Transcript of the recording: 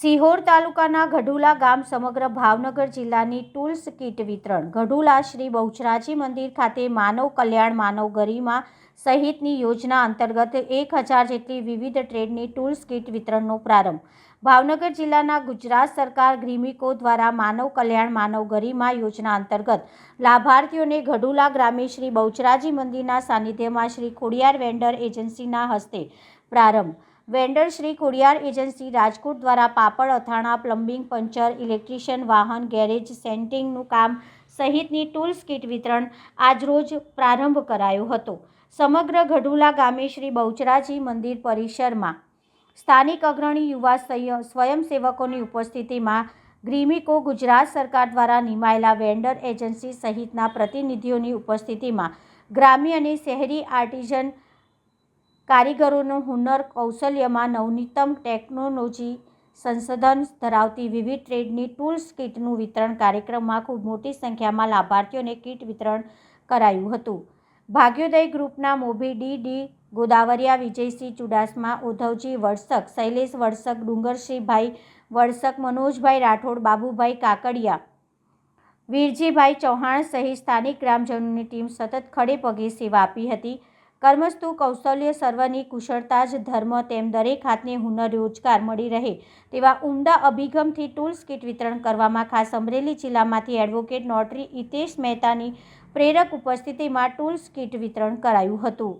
સિહોર તાલુકાના ગઢુલા ગામ સમગ્ર ભાવનગર જિલ્લાની ટૂલ્સ કીટ વિતરણ. ગઢુલા શ્રી બહુચરાજી મંદિર ખાતે માનવ કલ્યાણ, માનવ ગરિમા સહિતની યોજના અંતર્ગત એક હજાર જેટલી વિવિધ ટ્રેડની ટૂલ્સ કીટ વિતરણનો પ્રારંભ. ભાવનગર જિલ્લાના ગુજરાત સરકાર ગ્રીમિકો દ્વારા માનવ કલ્યાણ, માનવ ગરિમા યોજના અંતર્ગત લાભાર્થીઓને ગઢુલા ગ્રામે શ્રી બહુચરાજી મંદિરના સાનિધ્યમાં શ્રી ખોડિયાર વેન્ડર એજન્સીના હસ્તે પ્રારંભ. વેન્ડર શ્રી ખોડિયાર એજન્સી રાજકોટ દ્વારા પાપડ, અથાણા, પ્લમ્બિંગ, પંચર, ઇલેક્ટ્રિશિયન વાહન, ગેરેજ, સેન્ટિંગનું કામ સહિતની ટૂલ્સ કીટ વિતરણ આજરોજ પ્રારંભ કરાયો હતો. સમગ્ર ગઢુલા ગામે શ્રી બહુચરાજી મંદિર પરિસરમાં સ્થાનિક અગ્રણી યુવા સ્વયંસેવકોની ઉપસ્થિતિમાં ગ્રીમિકો ગુજરાત સરકાર દ્વારા નિમાયેલા વેન્ડર એજન્સી સહિતના પ્રતિનિધિઓની ઉપસ્થિતિમાં ગ્રામ્ય અને શહેરી આર્ટિઝન કારીગરોનું હુનર કૌશલ્યમાં નવનીતમ ટેકનોલોજી સંશોધન ધરાવતી વિવિધ ટ્રેડની ટૂલ્સ કીટનું વિતરણ કાર્યક્રમમાં ખૂબ મોટી સંખ્યામાં લાભાર્થીઓને કીટ વિતરણ કરાયું હતું. ભાગ્યોદય ગ્રુપના મોભી ડી ડી ગોદાવરિયા, વિજયસિંહ ચુડાસમા, ઉદ્ધવજી વડસક, શૈલેષ વડસક, ડુંગરસિંહભાઈ વડસક, મનોજભાઈ રાઠોડ, બાબુભાઈ કાકડિયા, વીરજીભાઈ ચૌહાણ સહિત સ્થાનિક ગ્રામજનોની ટીમ સતત ખડે પગે સેવા આપી હતી. કર્મસ્તુ કૌશલ્ય સર્વની કુશળતા જ ધર્મ તેમ દરેક હાથને હુનર, રોજગાર મળી રહે તેવા ઉમદા અભિગમથી ટૂલ્સ કિટ વિતરણ કરવામાં ખાસ અમરેલી જિલ્લામાંથી એડવોકેટ નોટરી હિતેશ મહેતાની પ્રેરક ઉપસ્થિતિમાં ટૂલ્સ કિટ વિતરણ કરાયું હતું.